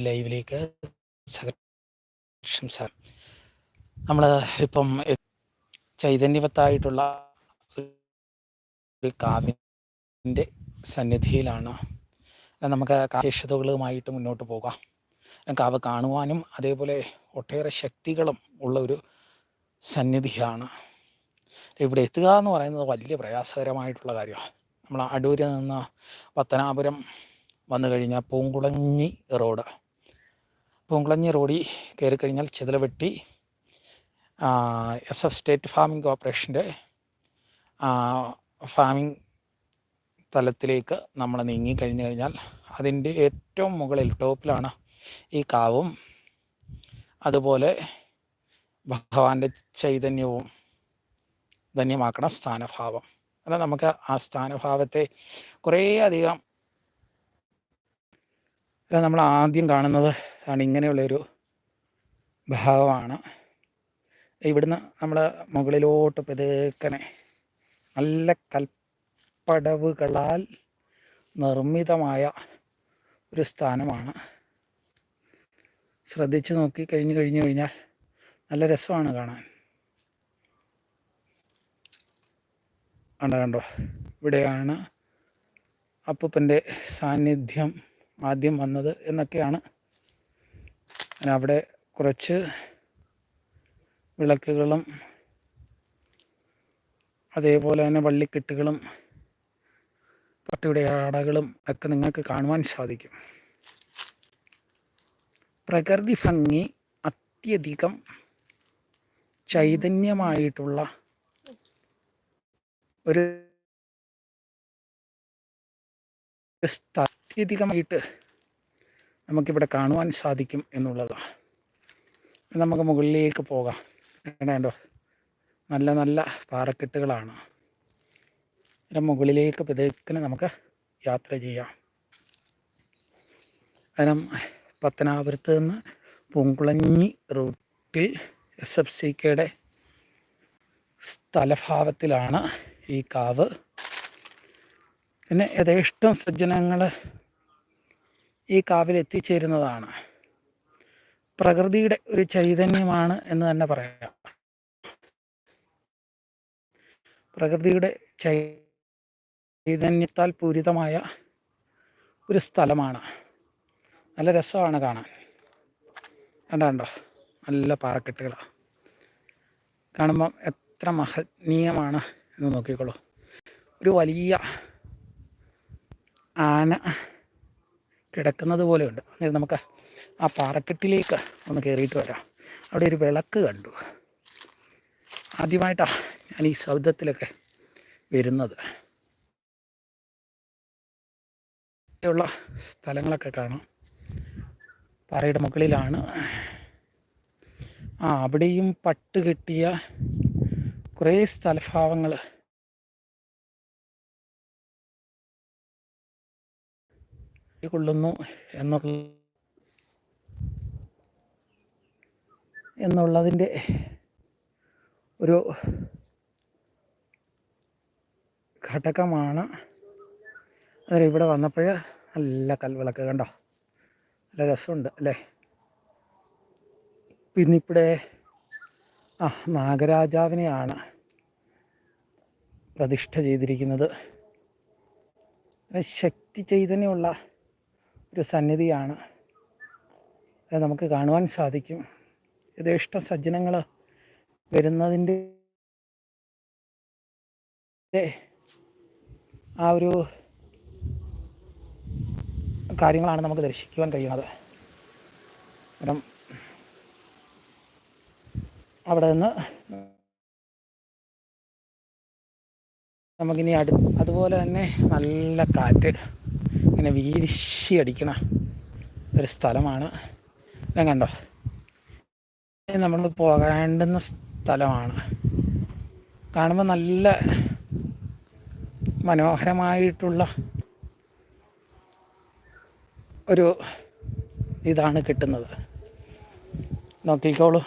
ലൈവിലേക്ക് സാർ നമ്മൾ ഇപ്പം ചൈതന്യവത്തായിട്ടുള്ള ഒരു കാവിന്റെ സന്നിധിയിലാണ്. നമുക്ക് വിശേഷതകളുമായിട്ട് മുന്നോട്ട് പോകാം. കാവ് കാണുവാനും അതേപോലെ ഒട്ടേറെ ശക്തികളും ഉള്ള ഒരു സന്നിധിയാണ്. ഇവിടെ എത്തുക എന്ന് പറയുന്നത് വലിയ പ്രയാസകരമായിട്ടുള്ള കാര്യമാണ്. നമ്മൾ അടൂരിൽ നിന്ന് പത്തനാപുരം വന്നു കഴിഞ്ഞാൽ പൂങ്കുളഞ്ഞി റോഡ്. പൂങ്കുളഞ്ഞി റോഡിൽ കയറി കഴിഞ്ഞാൽ Chithalavetti S F state farming കോർപ്പറേഷന്റെ ഫാമിംഗ് തലത്തിലേക്ക് നമ്മൾ നീങ്ങി കഴിഞ്ഞു കഴിഞ്ഞാൽ അതിന്റെ ഏറ്റവും മുകളിൽ ടോപ്പിലാണ് ഈ കാവും. അതുപോലെ ഭഗവാന്റെ ചൈതന്യവും ധന്യമാക്കണ സ്ഥാനഭാവം. അല്ല നമുക്ക് ആ സ്ഥാനഭാവത്തെ കുറേ അധികം നമ്മൾ ആദ്യം കാണുന്നത് ആണ് ഇങ്ങനെയുള്ളൊരു ഭാഗമാണ്. ഇവിടുന്ന് നമ്മൾ മുകളിലോട്ട് പെതുക്കനെ നല്ല കൽപ്പടവുകളാൽ നിർമ്മിതമായ ഒരു സ്ഥാനമാണ്. ശ്രദ്ധിച്ചു നോക്കി കഴിഞ്ഞ് കഴിഞ്ഞു കഴിഞ്ഞാൽ നല്ല രസമാണ് കാണാൻ. കണ്ടോ കണ്ടോ? ഇവിടെയാണ് അപ്പൂപ്പന്റെ സാന്നിധ്യം. ആദ്യം വന്നത് എന്നൊക്കെയാണ്. അവിടെ കുറച്ച് വിളക്കുകളും അതേപോലെ തന്നെ വള്ളിക്കെട്ടുകളും പട്ടിയുടെ ആടകളും ഒക്കെ നിങ്ങൾക്ക് കാണുവാൻ സാധിക്കും. പ്രകൃതി ഭംഗി അത്യധികം ചൈതന്യമായിട്ടുള്ള ഒരു അത്യധികമായിട്ട് നമുക്കിവിടെ കാണുവാൻ സാധിക്കും എന്നുള്ളതാണ് നമുക്ക് മുകളിലേക്ക് പോകാം. കണ്ടോ? നല്ല നല്ല പാറക്കെട്ടുകളാണ്. അതിന്റെ മുകളിലേക്ക് പതുക്കിന് നമുക്ക് യാത്ര ചെയ്യാം. അതിനും പത്തനാപുരത്ത് നിന്ന് പൂങ്കുളഞ്ഞി റൂട്ടിൽ എസ് എഫ് സി കെയുടെ സ്ഥലഭാവത്തിലാണ് ഈ കാവ്. പിന്നെ യഥേഷ്ടം സജ്ജനങ്ങൾ ഈ കാവിൽ എത്തിച്ചേരുന്നതാണ്. പ്രകൃതിയുടെ ഒരു ചൈതന്യമാണ് എന്ന് തന്നെ പറയാം. പ്രകൃതിയുടെ ചൈതന്യത്താൽ പൂരിതമായ ഒരു സ്ഥലമാണ്. നല്ല രസമാണ് കാണാൻ. കണ്ടോ നല്ല പാറക്കെട്ടുകളാണ് കാണുമ്പം എത്ര മഹനീയമാണ് എന്ന് നോക്കിക്കോളൂ. ഒരു വലിയ ആന കിടക്കുന്നത് പോലെയുണ്ട്. അന്നേരം നമുക്ക് ആ പാറക്കെട്ടിലേക്ക് ഒന്ന് കയറിയിട്ട് വരാം. അവിടെ ഒരു വിളക്ക് കണ്ടു. ആദ്യമായിട്ടാണ് ഞാൻ ഈ ശബ്ദത്തിലൊക്കെ വരുന്നത്. ഉള്ള സ്ഥലങ്ങളൊക്കെ കാണാം. പാറയുടെ മുകളിലാണ്. ആ അവിടെയും പട്ട് കിട്ടിയ കുറേ സ്ഥലഭാവങ്ങൾ കൊള്ളുന്നു എന്നുള്ള എന്നുള്ളതിന്റെ ഒരു ഘടകമാണ്. അതിൽ ഇവിടെ വന്നപ്പോൾ നല്ല കൽവിളക്ക് കണ്ടോ? നല്ല രസമുണ്ട് അല്ലേ? പിന്നെ ഇവിടെ ആ നാഗരാജാവിനെയാണ് പ്രതിഷ്ഠ ചെയ്തിരിക്കുന്നത്. ശക്തി ചൈതന്യമുള്ള ഒരു സന്നിധിയാണ്. അത് നമുക്ക് കാണുവാൻ സാധിക്കും. യഥേഷ്ട സജ്ജനങ്ങൾ വരുന്നതിന്റെ ആ ഒരു കാര്യങ്ങളാണ് നമുക്ക് ദർശിക്കുവാൻ കഴിയുന്നത്. കാരണം അവിടെ നിന്ന് നമുക്കിനി അടു അതുപോലെ തന്നെ നല്ല കാറ്റ്. ഇങ്ങനെ വീശി അടിക്കണ ഒരു സ്ഥലമാണ്. ഞാൻ കണ്ടോ? നമ്മൾ പോകേണ്ടുന്ന സ്ഥലമാണ്. കാണുമ്പോൾ നല്ല മനോഹരമായിട്ടുള്ള ഒരു ഇതാണ് കിട്ടുന്നത്. നോക്കിക്കോളൂ.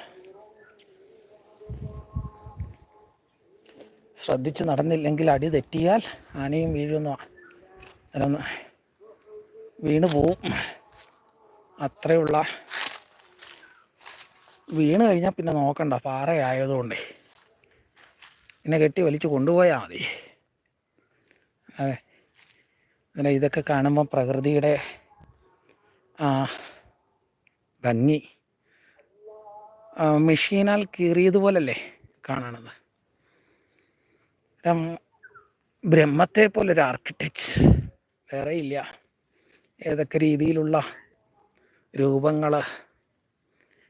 ശ്രദ്ധിച്ച് നടന്നില്ലെങ്കിൽ അടി തെറ്റിയാൽ ആനയും വീഴുന്നു അതൊന്ന് വീണ് പോവും. അത്രയുള്ള വീണ് കഴിഞ്ഞാൽ പിന്നെ നോക്കണ്ട പാറയായതുകൊണ്ട്. പിന്നെ കെട്ടി വലിച്ചു കൊണ്ടുപോയാൽ മതി. അതെ. അങ്ങനെ ഇതൊക്കെ കാണുമ്പോൾ പ്രകൃതിയുടെ ആ ഭംഗി മെഷീനാൽ കീറിയതുപോലല്ലേ കാണണത്. ബ്രഹ്മത്തെ പോലൊരു ആർക്കിടെക്റ്റ് വേറെ ഇല്ല ഏതൊക്കെ രീതിയിലുള്ള രൂപങ്ങൾ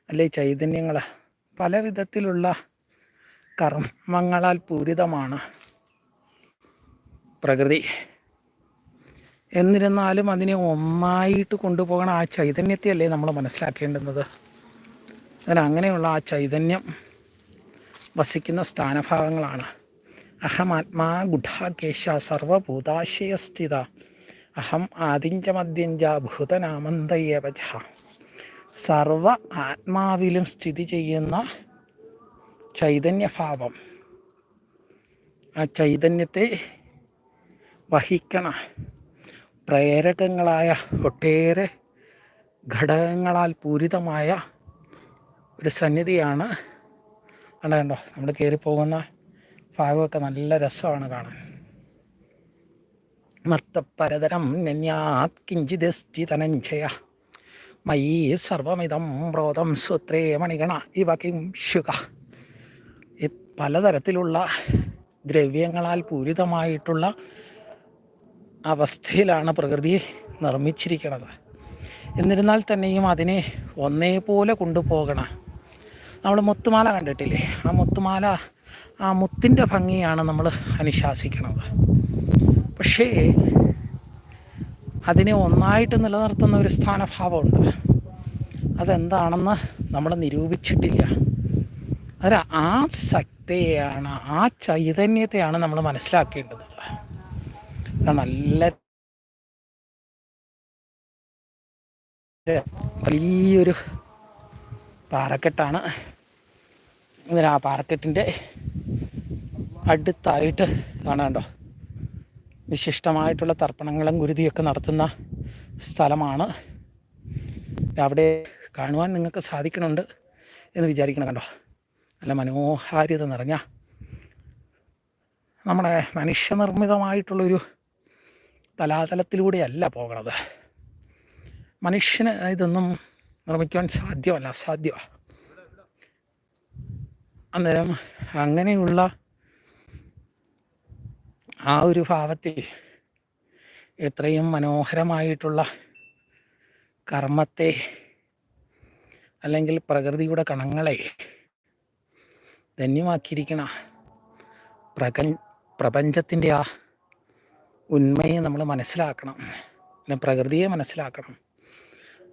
അല്ലെ ചൈതന്യങ്ങൾ പല വിധത്തിലുള്ള കർമ്മങ്ങളാൽ പൂരിതമാണ് പ്രകൃതി. എന്നിരുന്നാലും അതിനെ ഒന്നായിട്ട് കൊണ്ടുപോകണം ആ ചൈതന്യത്തെയല്ലേ നമ്മൾ മനസ്സിലാക്കേണ്ടുന്നത്. അതിന് അങ്ങനെയുള്ള ആ ചൈതന്യം വസിക്കുന്ന സ്ഥാനഭാഗങ്ങളാണ്. അഹമാത്മാ ഗുഢാകേശ സർവഭൂതാശയസ്ഥിത അഹം ആദിഞ്ചമദ്യഞ്ച ഭൂതനാമന്തയവച സർവ ആത്മാവിലും സ്ഥിതി ചെയ്യുന്ന ചൈതന്യഭാവം. ആ ചൈതന്യത്തെ വഹിക്കണ പ്രേരകങ്ങളായ ഒട്ടേറെ ഘടകങ്ങളാൽ പൂരിതമായ ഒരു സന്നിധിയാണ്. കണ്ടോ? നമ്മൾ കയറിപ്പോകുന്ന ഭാഗമൊക്കെ നല്ല രസമാണ് കാണാൻ. മർത്തപരതരം നന്യാത് കിഞ്ചിദസ്തി ധനഞ്ജയ മയി സർവമിതം ബ്രോധം സൂത്രേ മണിഗണ ഇവ കിം ശുക. പലതരത്തിലുള്ള ദ്രവ്യങ്ങളാൽ പൂരിതമായിട്ടുള്ള അവസ്ഥയിലാണ് പ്രകൃതി നിർമ്മിച്ചിരിക്കുന്നത് എന്നിരുന്നാൽ തന്നെയും അതിനെ ഒന്നേപോലെ കൊണ്ടുപോകണം. നമ്മൾ മുത്തുമാല കണ്ടിട്ടില്ലേ? ആ മുത്തുമാല ആ മുത്തിന്റെ ഭംഗിയാണ് നമ്മൾ അനുശാസിക്കുന്നത് പക്ഷേ അതിനെ ഒന്നായിട്ട് നിലനിർത്തുന്ന ഒരു സ്ഥാനഭാവമുണ്ട്. അതെന്താണെന്ന് നമ്മൾ നിരൂപിച്ചിട്ടില്ല. അത് ആ ശക്തിയെയാണ് ആ ചൈതന്യത്തെയാണ് നമ്മൾ മനസ്സിലാക്കേണ്ടത്. നല്ല വലിയൊരു പാറക്കെട്ടാണ്. ആ പാറക്കെട്ടിന്റെ അടുത്തായിട്ട് കാണാണ്ടോ വിശിഷ്ടമായിട്ടുള്ള തർപ്പണങ്ങളും ഗുരുതിയൊക്കെ നടത്തുന്ന സ്ഥലമാണ്. അവിടെ കാണുവാൻ നിങ്ങൾക്ക് സാധിക്കണുണ്ട് എന്ന് വിചാരിക്കണം കണ്ടോ? നല്ല മനോഹാരിത നിറഞ്ഞ നമ്മുടെ മനുഷ്യനിർമ്മിതമായിട്ടുള്ളൊരു തലാതലത്തിലൂടെയല്ല പോകണത്. മനുഷ്യന് ഇതൊന്നും നിർമ്മിക്കുവാൻ സാധ്യമല്ല അസാധ്യമാണ് അന്നേരം അങ്ങനെയുള്ള ആ ഒരു ഭാവത്തിൽ എത്രയും മനോഹരമായിട്ടുള്ള കർമ്മത്തെ അല്ലെങ്കിൽ പ്രകൃതിയുടെ കണങ്ങളെ ധന്യമാക്കിയിരിക്കണ പ്രക പ്രപഞ്ചത്തിന്റെ ആ ഉന്മയെ നമ്മൾ മനസ്സിലാക്കണം. പിന്നെ പ്രകൃതിയെ മനസ്സിലാക്കണം.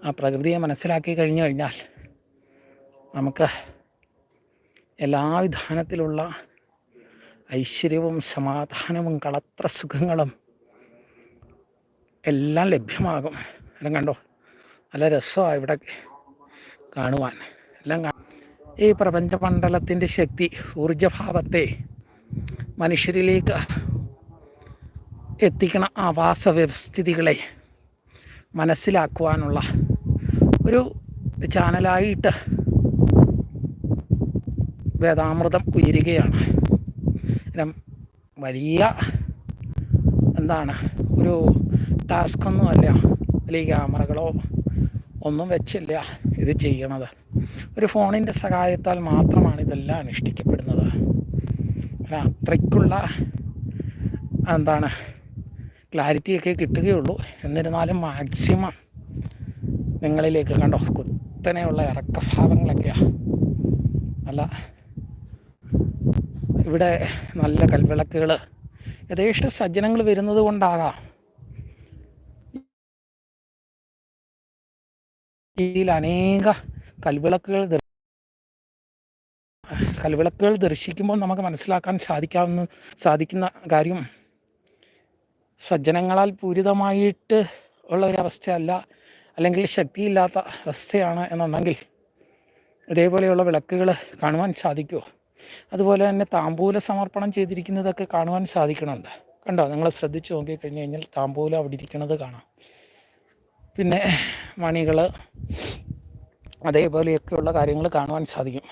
ആ പ്രകൃതിയെ മനസ്സിലാക്കി കഴിഞ്ഞു കഴിഞ്ഞാൽ നമുക്ക് എല്ലാ വിധാനത്തിലുള്ള ഐശ്വര്യവും സമാധാനവും കളത്ര സുഖങ്ങളും എല്ലാം ലഭ്യമാകും. എല്ലാം കണ്ടോ? നല്ല രസമാണ് ഇവിടെ കാണുവാൻ. എല്ലാം ഈ പ്രപഞ്ചമണ്ഡലത്തിന്റെ ശക്തി ഊർജഭാവത്തെ മനുഷ്യരിലേക്ക് എത്തിക്കണ ആവാസ വ്യവസ്ഥിതികളെ മനസ്സിലാക്കുവാനുള്ള ഒരു ചാനലായിട്ട് വേദാമൃതം ഉയരുകയാണ്. വലിയ എന്താണ് ഒരു ടാസ്ക്കൊന്നും അല്ല. അല്ലെങ്കിൽ ക്യാമറകളോ ഒന്നും വെച്ചില്ല ഇത് ചെയ്യണത്. ഒരു ഫോണിന്റെ സഹായത്താൽ മാത്രമാണ് ഇതെല്ലാം അനുഷ്ഠിക്കപ്പെടുന്നത്. അത്രയ്ക്കുള്ള എന്താണ് ക്ലാരിറ്റിയൊക്കെ കിട്ടുകയുള്ളൂ. എന്നിരുന്നാലും മാക്സിമം നിങ്ങളിലേക്ക് കണ്ടോ കുത്തനെയുള്ള ഇറക്കഭാവങ്ങളൊക്കെയാണ് നല്ല ഇവിടെ നല്ല കൽവിളക്കുകൾ യഥേഷ്ട സജ്ജനങ്ങൾ വരുന്നത് കൊണ്ടാകാം. ഇതിൽ അനേക കൽവിളക്കുകൾ കൽവിളക്കുകൾ ദർശിക്കുമ്പോൾ നമുക്ക് മനസ്സിലാക്കാൻ സാധിക്കാവുന്ന സാധിക്കുന്ന കാര്യം സജ്ജനങ്ങളാൽ പൂരിതമായിട്ട് ഉള്ള ഒരു അവസ്ഥയല്ല അല്ലെങ്കിൽ ശക്തിയില്ലാത്ത അവസ്ഥയാണ് എന്നുണ്ടെങ്കിൽ ഇതേപോലെയുള്ള വിളക്കുകൾ കാണുവാൻ സാധിക്കുമോ അതുപോലെ തന്നെ താമ്പൂല സമർപ്പണം ചെയ്തിരിക്കുന്നതൊക്കെ കാണുവാൻ സാധിക്കണുണ്ട് കണ്ടോ? നിങ്ങൾ ശ്രദ്ധിച്ച് നോക്കി കഴിഞ്ഞ് കഴിഞ്ഞാൽ താമ്പൂല അവിടെ ഇരിക്കുന്നത് കാണാം. പിന്നെ മണികൾ അതേപോലെയൊക്കെയുള്ള കാര്യങ്ങൾ കാണുവാൻ സാധിക്കും.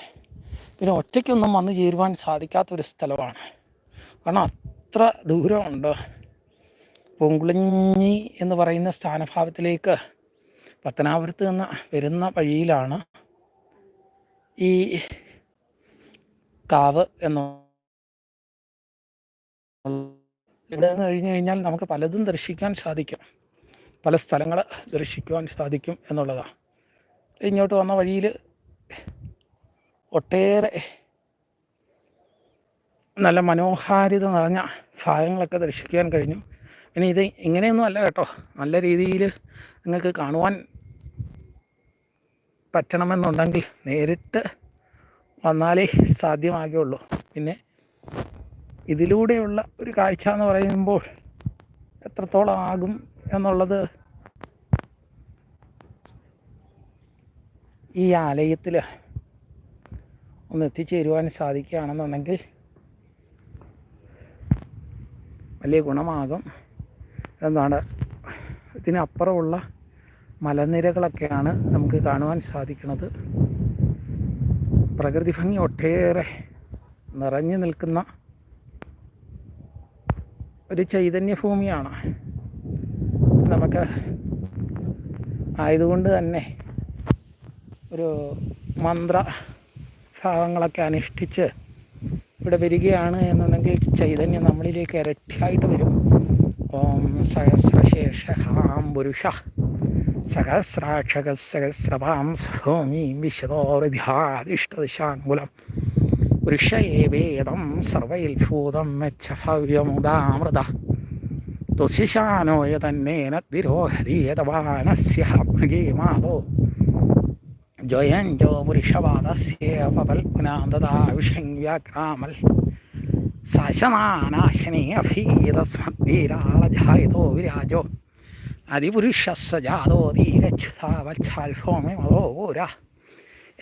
പിന്നെ ഒറ്റയ്ക്കൊന്നും വന്നു ചേരുവാൻ സാധിക്കാത്തൊരു സ്ഥലമാണ്. കാരണം അത്ര ദൂരമുണ്ട്. പൊങ്കുളിഞ്ഞി എന്ന് പറയുന്ന സ്ഥാനഭാവത്തിലേക്ക് പത്തനാപുരത്ത് നിന്ന് വരുന്ന വഴിയിലാണ് ഈ കാവ് എന്ന ഇവിടെ നിന്ന് കഴിഞ്ഞു കഴിഞ്ഞാൽ നമുക്ക് പലതും ദർശിക്കാൻ സാധിക്കും. പല സ്ഥലങ്ങൾ ദർശിക്കുവാൻ സാധിക്കും എന്നുള്ളതാണ് ഇങ്ങോട്ട് വന്ന വഴിയിൽ ഒട്ടേറെ നല്ല മനോഹാരിത നിറഞ്ഞ ഭാഗങ്ങളൊക്കെ ദർശിക്കാൻ കഴിഞ്ഞു. ഇനി ഇത് ഇങ്ങനെയൊന്നും അല്ല കേട്ടോ. നല്ല രീതിയിൽ നിങ്ങൾക്ക് കാണുവാൻ പറ്റണമെന്നുണ്ടെങ്കിൽ നേരിട്ട് വന്നാലേ സാധ്യമാകുകയുള്ളൂ. പിന്നെ ഇതിലൂടെയുള്ള ഒരു കാഴ്ച എന്ന് പറയുമ്പോൾ എത്രത്തോളം ആകും എന്നുള്ളത് ഈ ആലയത്തിൽ ഒന്ന് എത്തിച്ചേരുവാൻ സാധിക്കുകയാണെന്നുണ്ടെങ്കിൽ വലിയ ഗുണമാകും എന്താണ് ഇതിനപ്പുറമുള്ള മലനിരകളൊക്കെയാണ് നമുക്ക് കാണുവാൻ സാധിക്കുന്നത്. പ്രകൃതി ഭംഗി ഒട്ടേറെ നിറഞ്ഞു നിൽക്കുന്ന ഒരു ചൈതന്യഭൂമിയാണ് നമുക്ക് ആയതുകൊണ്ട് തന്നെ ഒരു മന്ത്ര ഭാവങ്ങളൊക്കെ അനുഷ്ഠിച്ച് ഇവിടെ വരികയാണ് എന്നുണ്ടെങ്കിൽ ചൈതന്യം നമ്മളിലേക്ക് ഇരട്ടിയായിട്ട് വരും. ഓം സഹസ്രശേഷ ഹാം പുരുഷ. സഹസ്രാക്ഷക സഹസ്രപാം സഹോമി വിശദോരധ്യാദിഷ്ടദശാങ്കുലം പുരുഷ ഏവേദം സർവൈൽഭൂതം മെച്ച ഭവ്യമുദാമൃത തുശിശാനോയ തന്നേന തിരോഹതീയതവാനസ്യ മഗേ മാതോ. ജയഞ്ചോ പുരുഷവാദസ്യേപൽപുനാന്തദാവിഷങ്ക്രാമൽ സശനാനാശിനി അഭീതസ്മദ്വീരാളജായതോ വിരാജോ. അതിപുരുഷസ്സ ജാതോ ധീരച്യുതാവത്സാൽഭോമി മതോ പൂര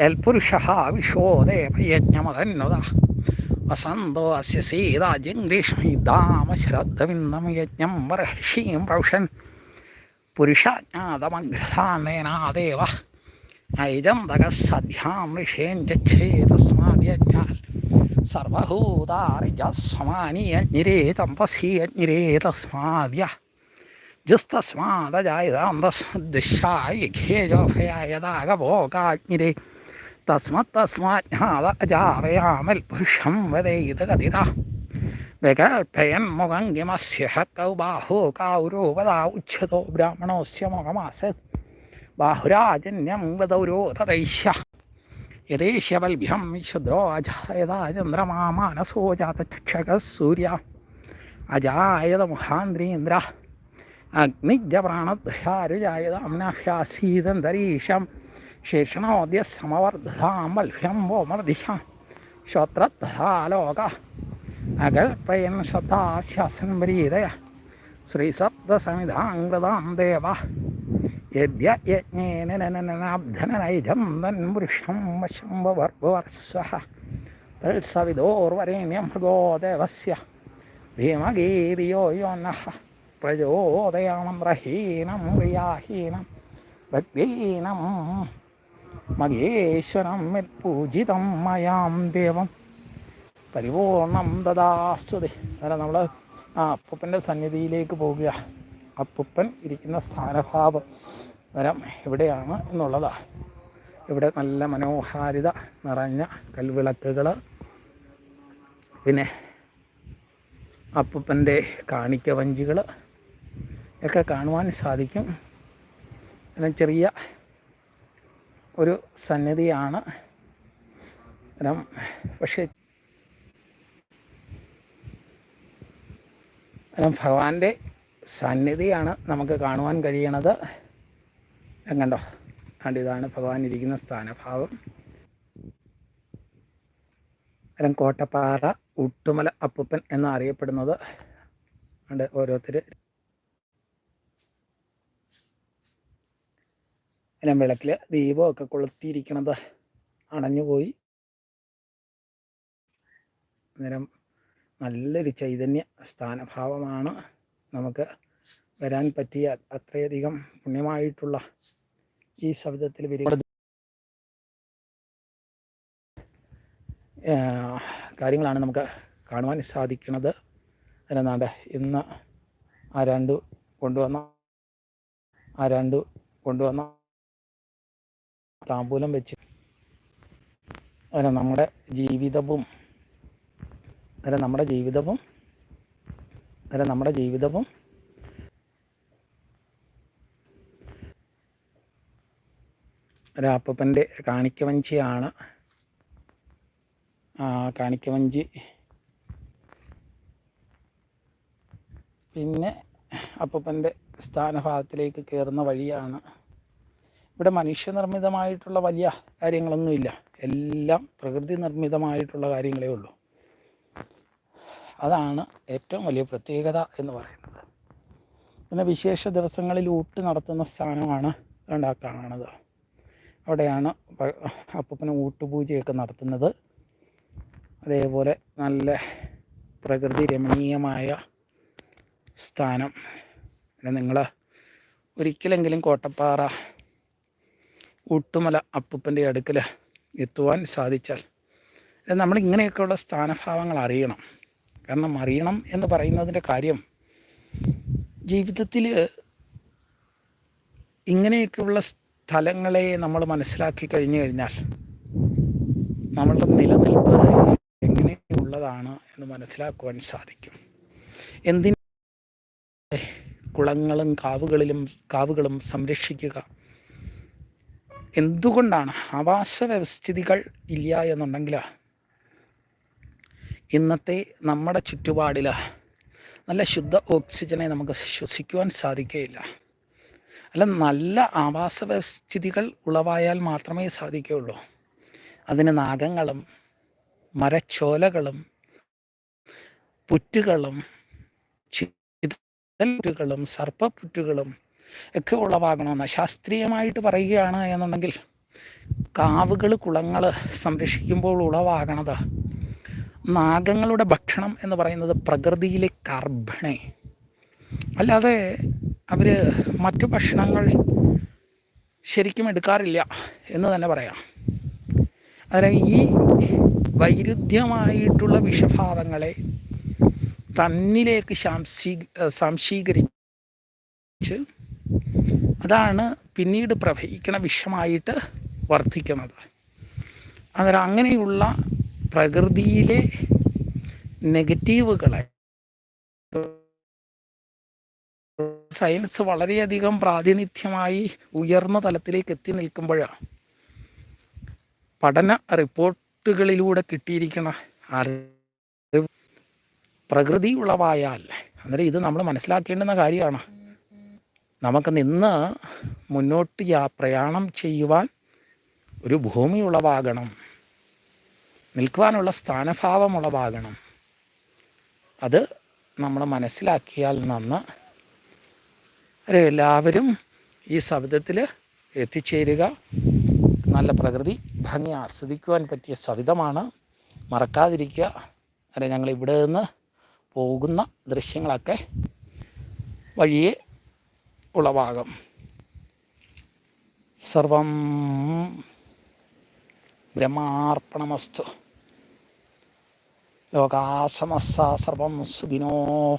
എൽപുരുഷ വിശോദേവയജ്ഞമതന്നുത വസന്തോ അസ്യ സീതാജ്യം ഗ്രീഷ്മീദാമശ്രദ്ധവിന്ദമയജ്ഞം വർഷീം പ്രൗഷൻ. പുരുഷാജ്ഞാതമഗ്രഥാനേനാദേവ നൈജന്തകസധ്യാം ഋഷേഞ്ചേതസ്മാദ്യജ്ഞാൽ സർവഭൂതാരിജസ്വമാനി യജ്ഞിരേ തമ്പസി യജ്ഞിരേ തസ്മാദ്യ. ജസ്തസ്മാദജായതാന്തസ്ദിശായിഖേജോഭയായതാകഭോഗാജ്ഞിരേ തസ്മത്തസ്മാജ്ഞാത അജാവയാമൽ പുരുഷം വരയിത് കഥിത വികൽപ്പയൻ മുഖം കിമസ്യ കൗ ബാഹോ കൗരോപദാ ഉച്ഛതോ ബ്രാഹ്മണോസ്യ മുഖമാസത് ബാഹുരാജന്യം വദൗരോധതൈഷ്യ യഥേഷ്യവൽഭ്യം ശുദ്രോ അജായതാ ചന്ദ്രമാ മാനസോ സൂര്യ. അജായത മുഖാന്ദ്രീന്ദ്ര. അഗ്നിജ പ്രാണദ്ഹാരുജായതാംനഹ്യാസീതന്തരീഷം ശേഷണോദ്യ സമവർദ്ധാം വൽഭ്യം വോമർദിശ ശ്രോത്രലോക അകൽപ്പയൻ സദാശ്വാസൻവരീതയ ശ്രീസപ്തസമിതാംഗതാം ദേവ യജ്ഞേനബ്ധനനൈജം തന്മൃഷം വശംവർസ്വ തത്സവിതോർവരേണ്യം ഭൃഗോ ദേവസ്യ ഭീമഗീതിയോ യോ നഃ പ്രചോദയാമന്ത്രഹീനം റിയാഹീനം ഭക്തീനം. മഹേശ്വരം പൂജിതം മയാം ദേവം. പരിപൂർണം ദദാസ്തുതി. അല്ല നമ്മൾ ആ അപ്പൂപ്പന്റെ സന്നിധിയിലേക്ക് പോകുക. അപ്പൂപ്പൻ ഇരിക്കുന്ന സ്ഥാനഭാവം വരം എവിടെയാണ് എന്നുള്ളതാണ് ഇവിടെ നല്ല മനോഹാരിത നിറഞ്ഞ കൽവിളക്കുകൾ പിന്നെ അപ്പൂപ്പന്റെ കാണിക്ക വഞ്ചികൾ ഒക്കെ കാണുവാൻ സാധിക്കും. പിന്നെ ചെറിയ ഒരു സന്നിധിയാണ്. കാരണം പക്ഷേ കാരണം ഭഗവാന്റെ സന്നിധിയാണ് നമുക്ക് കാണുവാൻ കഴിയണത്. കണ്ടോ? കണ്ട് ഇതാണ് ഭഗവാൻ ഇരിക്കുന്ന സ്ഥാനഭാവം. അരം കോട്ടപ്പാറ ഉട്ടുമല അപ്പൂപ്പൻ എന്നറിയപ്പെടുന്നത് ഓരോരുത്തർ അരം വിളക്കിൽ ദീപമൊക്കെ കൊളുത്തിയിരിക്കണത് അണഞ്ഞുപോയി അന്നേരം നല്ലൊരു ചൈതന്യ സ്ഥാനഭാവമാണ് നമുക്ക് വരാൻ പറ്റിയ അത്രയധികം പുണ്യമായിട്ടുള്ള ഈ ശബ്ദത്തിൽ വരിക കാര്യങ്ങളാണ് നമുക്ക് കാണുവാൻ സാധിക്കുന്നത്. അതിനെന്നാണ്ട് ഇന്ന് ആരാണ്ട് കൊണ്ടുവന്ന ആ രണ്ടു കൊണ്ടുവന്ന താമ്പൂലം വെച്ച്. അങ്ങനെ നമ്മുടെ ജീവിതവും അങ്ങനെ നമ്മുടെ ജീവിതവും അങ്ങനെ നമ്മുടെ ജീവിതവും ഒരാപ്പന്റെ കാണിക്കവഞ്ചിയാണ് കാണിക്കവഞ്ചി പിന്നെ അപ്പന്റെ സ്ഥാനഭാഗത്തിലേക്ക് കയറുന്ന വഴിയാണ് ഇവിടെ മനുഷ്യനിർമ്മിതമായിട്ടുള്ള വലിയ കാര്യങ്ങളൊന്നുമില്ല എല്ലാം പ്രകൃതി നിർമ്മിതമായിട്ടുള്ള കാര്യങ്ങളേ ഉള്ളൂ. അതാണ് ഏറ്റവും വലിയ പ്രത്യേകത എന്ന് പറയുന്നത്. പിന്നെ വിശേഷ ദിവസങ്ങളിൽ ഊട്ട് നടത്തുന്ന സ്ഥാനമാണ് കാണുന്നത്. അവിടെയാണ് അപ്പൂപ്പന് ഊട്ടുപൂജയൊക്കെ നടത്തുന്നത്. അതേപോലെ നല്ല പ്രകൃതി രമണീയമായ സ്ഥാനം. പിന്നെ നിങ്ങൾ ഒരിക്കലെങ്കിലും കോട്ടപ്പാറ ഊട്ടുമല അപ്പൂപ്പന്റെ അടുക്കൽ എത്തുവാൻ സാധിച്ചാൽ. നമ്മൾ ഇങ്ങനെയൊക്കെയുള്ള സ്ഥാനഭാവങ്ങൾ അറിയണം. കാരണം അറിയണം എന്ന് പറയുന്നതിന്റെ കാര്യം ജീവിതത്തിൽ ഇങ്ങനെയൊക്കെയുള്ള സ്ഥലങ്ങളെ നമ്മൾ മനസ്സിലാക്കി കഴിഞ്ഞു കഴിഞ്ഞാൽ നമ്മളുടെ നിലനിൽപ്പ് എങ്ങനെയുള്ളതാണ് എന്ന് മനസ്സിലാക്കുവാൻ സാധിക്കും. എന്തിന് കുളങ്ങളും കാവുകളിലും കാവുകളും സംരക്ഷിക്കുക എന്തുകൊണ്ടാണ് ആവാസ വ്യവസ്ഥിതികൾ ഇല്ല എന്നുണ്ടെങ്കിൽ ഇന്നത്തെ നമ്മുടെ ചുറ്റുപാടിൽ നല്ല ശുദ്ധ ഓക്സിജനെ നമുക്ക് ശ്വസിക്കുവാൻ സാധിക്കുകയില്ല. അല്ല നല്ല ആവാസ വ്യവസ്ഥിതികൾ ഉളവായാൽ മാത്രമേ സാധിക്കുകയുള്ളൂ. അതിന് നാഗങ്ങളും മരച്ചോലകളും പുറ്റുകളും പുറ്റുകളും സർപ്പപ്പുറ്റുകളും ഒക്കെ ഉളവാകണമെന്ന് ശാസ്ത്രീയമായിട്ട് പറയുകയാണ് എന്നുണ്ടെങ്കിൽ കാവുകൾ കുളങ്ങൾ സംരക്ഷിക്കുമ്പോൾ ഉളവാകണത് നാഗങ്ങളുടെ ഭക്ഷണം എന്ന് പറയുന്നത് പ്രകൃതിയിലെ കാർബണെ അല്ലാതെ അവർ മറ്റു ഭക്ഷണങ്ങൾ ശരിക്കും എടുക്കാറില്ല എന്ന് തന്നെ പറയാം. അതായത് ഈ വൈരുദ്ധ്യമായിട്ടുള്ള വിഷഭാവങ്ങളെ തന്നിലേക്ക് സംശീ സംശീകരിച്ച് അതാണ് പിന്നീട് പ്രവഹിക്കണ വിഷമായിട്ട് വർദ്ധിക്കുന്നത് അന്നേരം അങ്ങനെയുള്ള പ്രകൃതിയിലെ നെഗറ്റീവുകളെ സയൻസ് വളരെയധികം പ്രാതിനിധ്യമായി ഉയർന്ന തലത്തിലേക്ക് എത്തി നിൽക്കുമ്പോഴാണ് പഠന റിപ്പോർട്ടുകളിലൂടെ കിട്ടിയിരിക്കുന്ന അറിവ് പ്രകൃതി ഉളവായാൽ അന്നേരം ഇത് നമ്മൾ മനസ്സിലാക്കേണ്ടുന്ന കാര്യമാണ്. നമുക്ക് നിന്ന് മുന്നോട്ട് യാ പ്രയാണം ചെയ്യുവാൻ ഒരു ഭൂമി ഉളവാകണം നിൽക്കുവാനുള്ള സ്ഥാനഭാവം ഉളവാകണം അത് നമ്മൾ മനസ്സിലാക്കിയാൽ നന്ന് എല്ലാവരും ഈ സവിധത്തിൽ എത്തിച്ചേരുക. നല്ല പ്രകൃതി ഭംഗി ആസ്വദിക്കുവാൻ പറ്റിയ സവിധമാണ്. മറക്കാതിരിക്കുക. അല്ലെ ഞങ്ങൾ ഇവിടെ നിന്ന് പോകുന്ന ദൃശ്യങ്ങളൊക്കെ വഴിയെ ഉളവാകും. സർവം ബ്രഹ്മാർപ്പണമസ്തു. ലോകാസമസ്ത സർവം സുഖിനോ